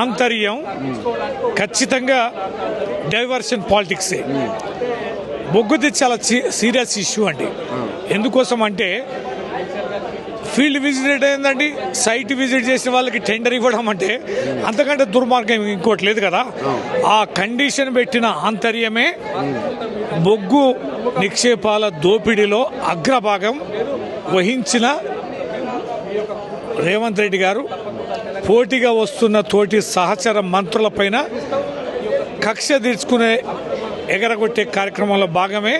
ఆంతర్యం ఖచ్చితంగా డైవర్షన్ పాలిటిక్సే. బొగ్గుది చాలా సీరియస్ ఇష్యూ అండి. ఎందుకోసం అంటే ఫీల్డ్ విజిట్ ఏందండి? సైట్ విజిట్ చేసిన వాళ్ళకి టెండర్ ఇవ్వడం అంటే అంతకంటే దుర్మార్గం ఇంకోటి లేదు కదా. ఆ కండిషన్ పెట్టిన ఆంతర్యమే బొగ్గు నిక్షేపాల దోపిడీలో అగ్రభాగం వహించిన రేవంత్ రెడ్డి గారు పోటీగా వస్తున్న తోటి సహచర మంత్రులపైన కక్ష తీర్చుకునే ఎగరగొట్టే కార్యక్రమంలో భాగమే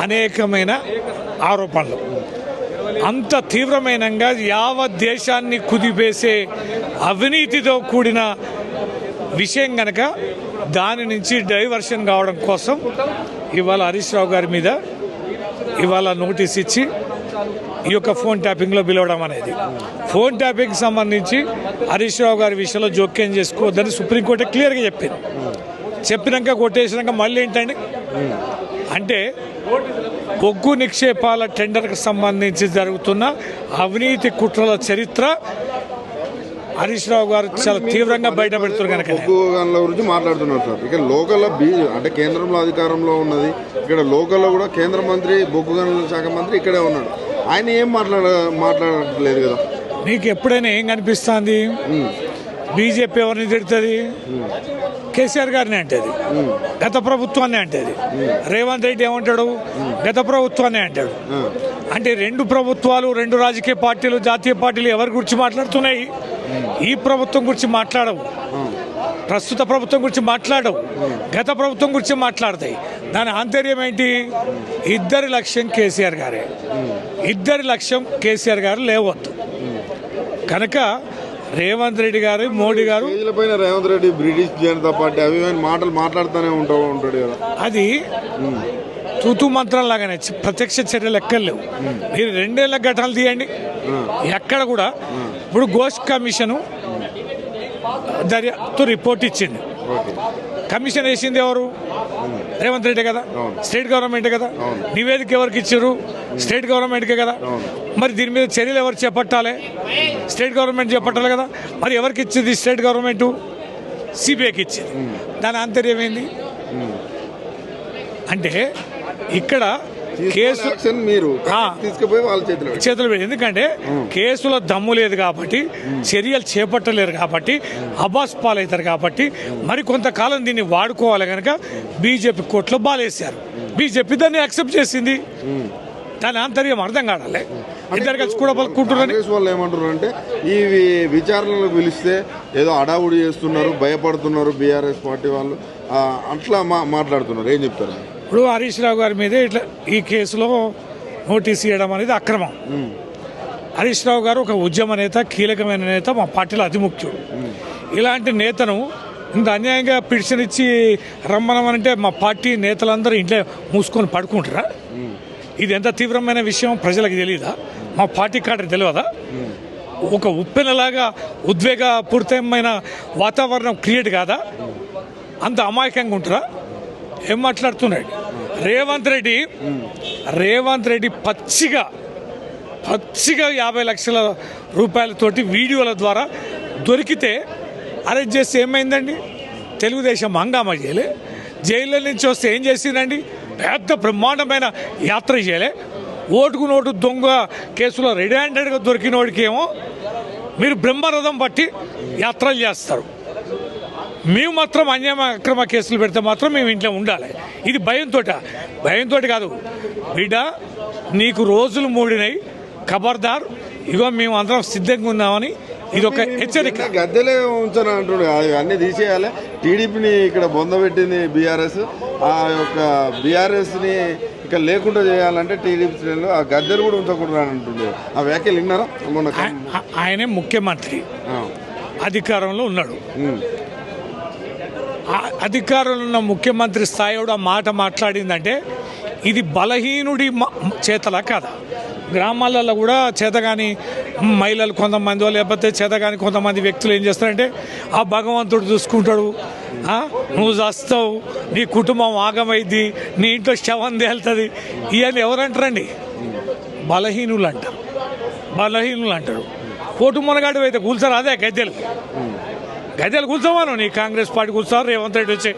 అనేకమైన ఆరోపణలు. అంత తీవ్రమైనంగా యావత్ దేశాన్ని కుదిపేసే అవినీతితో కూడిన విషయం గనక దాని నుంచి డైవర్షన్ కావడం కోసం ఇవాళ హరీష్ రావు గారి మీద ఇవాళ నోటీస్ ఇచ్చి ఈ యొక్క ఫోన్ ట్యాపింగ్లో పిలవడం అనేది. ఫోన్ ట్యాపింగ్ సంబంధించి హరీష్ రావు గారి విషయంలో జోక్యం చేసుకోవద్దని సుప్రీంకోర్టు క్లియర్గా చెప్పింది. చెప్పినాక కొట్టేసినాక మళ్ళీ ఏంటండి? అంటే బొగ్గు నిక్షేపాల టెండర్కి సంబంధించి జరుగుతున్న అవినీతి కుట్రల చరిత్ర హరీష్ రావు గారు చాలా తీవ్రంగా బయట పెడుతున్నారు కనుక గురించి మాట్లాడుతున్నారు సార్. ఇక లోకల్లో బీ అంటే కేంద్రంలో అధికారంలో ఉన్నది. ఇక్కడ లోకల్లో కూడా కేంద్ర మంత్రి బొగ్గు గనుల శాఖ మంత్రి ఇక్కడే ఉన్నాడు. ఆయన ఏం మాట్లాడ మాట్లాడట్లేదు కదా. మీకు ఎప్పుడైనా ఏం కనిపిస్తుంది? బీజేపీ ఎవరిని తిడుతుంది? కేసీఆర్ గారిని అంటది. గత ప్రభుత్వాన్ని అంటది. రేవంత్ రెడ్డి ఏమంటాడు? గత ప్రభుత్వాన్ని అంటాడు. అంటే రెండు ప్రభుత్వాలు రెండు రాజకీయ పార్టీలు జాతీయ పార్టీలు ఎవరి గురించి మాట్లాడుతున్నాయి? ఈ ప్రభుత్వం గురించి మాట్లాడవు. ప్రస్తుత ప్రభుత్వం గురించి మాట్లాడవు. గత ప్రభుత్వం గురించి మాట్లాడతాయి. దాని ఆంతర్యం ఏంటి? ఇద్దరి లక్ష్యం కేసీఆర్ గారే. ఇద్దరి లక్ష్యం కేసీఆర్ గారు లేవద్దు. కనుక రేవంత్ రెడ్డి గారు మోడీ గారు పైన రేవంత్ రెడ్డి బ్రిటిష్ జనతా పార్టీ అవి మాటలు మాట్లాడుతూనే ఉంటా ఉంటాడు కదా. అది తూతు మంత్రం లాగానే ప్రత్యక్ష చర్యలు ఎక్కడ లేవు. మీరు రెండేళ్ళ ఘటనలు తీయండి. ఎక్కడ కూడా ఇప్పుడు గోస్ట్ కమిషను దర్యాప్తు రిపోర్ట్ ఇచ్చింది కమిషన్ వేసింది ఎవరు? రేవంత్ రెడ్డి కదా? స్టేట్ గవర్నమెంట్ కదా? నివేదిక ఎవరికి ఇచ్చారు స్టేట్ గవర్నమెంట్కే కదా? మరి దీని మీద చర్యలు ఎవరు చేపట్టాలి? స్టేట్ గవర్నమెంట్ చేపట్టాలి కదా? మరి ఎవరికి ఇచ్చింది స్టేట్ గవర్నమెంట్? సిబిఐకి ఇచ్చింది. దాని ఆంతర్యం ఏంది? అంటే ఇక్కడ కేసు మీరు. తీసుకుపోయి వాళ్ళ చేతిలో పెట్టి. చేతులు పెట్టి ఎందుకంటే కేసులో దమ్ము లేదు కాబట్టి చర్యలు చేపట్టలేరు కాబట్టి అబాస్ పాలవుతారు కాబట్టి మరి కొంతకాలం దీన్ని వాడుకోవాలి కనుక బీజేపీ కోర్టులో బాలేశారు. బీజేపీ దాన్ని యాక్సెప్ట్ చేసింది. దాని ఆంతర్యం అర్థం కావాలి ఇద్దరు కలిసి కూడా వాళ్ళు ఏమంటారు అంటే ఈ వి- విచారణలకు పిలిస్తే ఏదో అడావుడి చేస్తున్నారు భయపడుతున్నారు బీఆర్ఎస్ పార్టీ వాళ్ళు. అట్లా మా మాట్లాడుతున్నారు. ఏం చెప్తారు? ఇప్పుడు హరీష్ రావు గారి మీదే ఇట్లా ఈ కేసులో నోటీస్ ఇవ్వడం అనేది అక్రమం. హరీష్ రావు గారు ఒక ఉద్యమ నేత కీలకమైన నేత మా పార్టీలో అతి ముఖ్యుడు ఇలాంటి నేతను ఇంత అన్యాయంగా పిటిషన్ ఇచ్చి రమ్మనమంటే మా పార్టీ నేతలందరూ ఇంట్లో మూసుకొని పడుకుంటారా? ఇది ఎంత తీవ్రమైన విషయం ప్రజలకు తెలియదా మా పార్టీ కాడ తెలియదా ఒక ఉప్పెనలాగా ఉద్వేగపూరితమైన వాతావరణం క్రియేట్ కాదా? అంత అమాయకంగా ఉంటారా? ఏం మాట్లాడుతున్నాడు? రేవంత్ రెడ్డి రేవంత్ రెడ్డి పచ్చిగా పచ్చిగా యాభై లక్షల రూపాయలతోటి వీడియోల ద్వారా దొరికితే అరెస్ట్ చేస్తే ఏమైందండి? తెలుగుదేశం హంగామా చేయలే. జైల్లో నుంచి వస్తే ఏం చేసిందండి? పెద్ద బ్రహ్మాండమైన యాత్ర చేయలే. ఓటుకు నోటు దొంగ కేసులో రెడీ హ్యాండెడ్గా దొరికిన వాడికేమో మీరు బ్రహ్మరథం పట్టి యాత్రలు చేస్తారు. మేము మాత్రం అన్యాయ అక్రమ కేసులు పెడితే మాత్రం మేము ఇంట్లో ఉండాలి. ఇది భయంతో భయంతో కాదు. బిడ్డ నీకు రోజులు మూడినాయి. ఖబర్దార్ ఇగో మేము అందరం సిద్ధంగా ఉన్నామని ఇది ఒక హెచ్చరిక గద్దెలే ఉంచని అంటుండే. అది అన్ని తీసేయాలి. టీడీపీని ఇక్కడ బొందబెట్టింది బీఆర్ఎస్. ఆ యొక్క బీఆర్ఎస్ని ఇక్కడ లేకుండా చేయాలంటే టీడీపీ శ్రేణులు ఆ గద్దెలు కూడా ఉంచకూడదు అని అంటుండే. ఆ వ్యాఖ్యలు విన్నారా? మొన్న ఆయనే ముఖ్యమంత్రి. అధికారంలో ఉన్నాడు. అధికారంలో ఉన్న ముఖ్యమంత్రి స్థాయిలో ఆ మాట మాట్లాడిందంటే ఇది బలహీనుడి మ- చేతలా కాదా? గ్రామాలలో కూడా చేతగాని మహిళలు కొంతమంది లేకపోతే చేతగాని కొంతమంది వ్యక్తులు ఏం చేస్తారంటే ఆ భగవంతుడు చూసుకుంటాడు నువ్వు చస్తావు నీ కుటుంబం ఆగమైద్ది నీ ఇంట్లో శవం తేలుతుంది ఇవన్నీ ఎవరంటారండి? బలహీనులు అంటారు బలహీనులు అంటారు కోటు మునగాడు అయితే కూల్చారు అదే గద్దెలు గద్దెలు కూర్చోవాను నీ కాంగ్రెస్ పార్టీ కూర్చోవాలి రేవంత్ రెడ్డి వచ్చి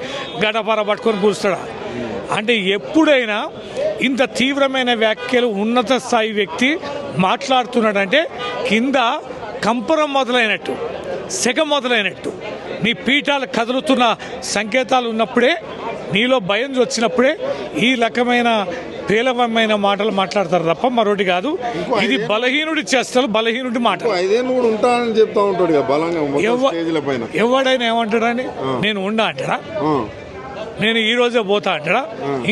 గడపార పట్టుకొని కూర్చున్నాడా అంటే ఎప్పుడైనా ఇంత తీవ్రమైన వ్యాఖ్యలు ఉన్నత స్థాయి వ్యక్తి మాట్లాడుతున్నాడంటే కింద కంపరం మొదలైనట్టు సెగ మొదలైనట్టు. నీ పీఠాలు కదులుతున్న సంకేతాలు ఉన్నప్పుడే నీలో భయం వచ్చినప్పుడే ఈ రకమైన పేలవమైన మాటలు మాట్లాడతారు తప్ప మరొకటి కాదు. ఇది బలహీనుడి చేస్తారు బలహీనుడి మాట ఉంటానని చెప్తా ఉంటాడు ఎవడైనా ఏమంటాడని నేను ఉండా అంటాడా? నేను ఈ రోజే పోతా అంటాడా?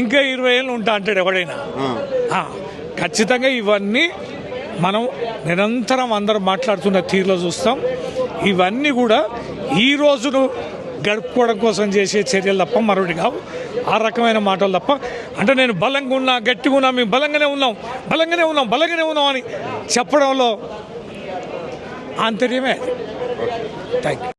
ఇంకా ఇరవై ఏళ్ళు ఉంటా అంటాడు ఎవడైనా? ఖచ్చితంగా ఇవన్నీ మనం నిరంతరం అందరం మాట్లాడుతున్న తీరులో చూస్తాం. ఇవన్నీ కూడా ఈ రోజును గడుపుకోవడం కోసం చేసే చర్యలు తప్ప మరొకటి కావు. ఆ రకమైన మాటలు తప్ప అంటే నేను బలంగా ఉన్నా గట్టిగా ఉన్నా మేము బలంగానే ఉన్నాం బలంగానే ఉన్నాం బలంగానే ఉన్నాం అని చెప్పడంలో ఆంతర్యమే థ్యాంక్ యూ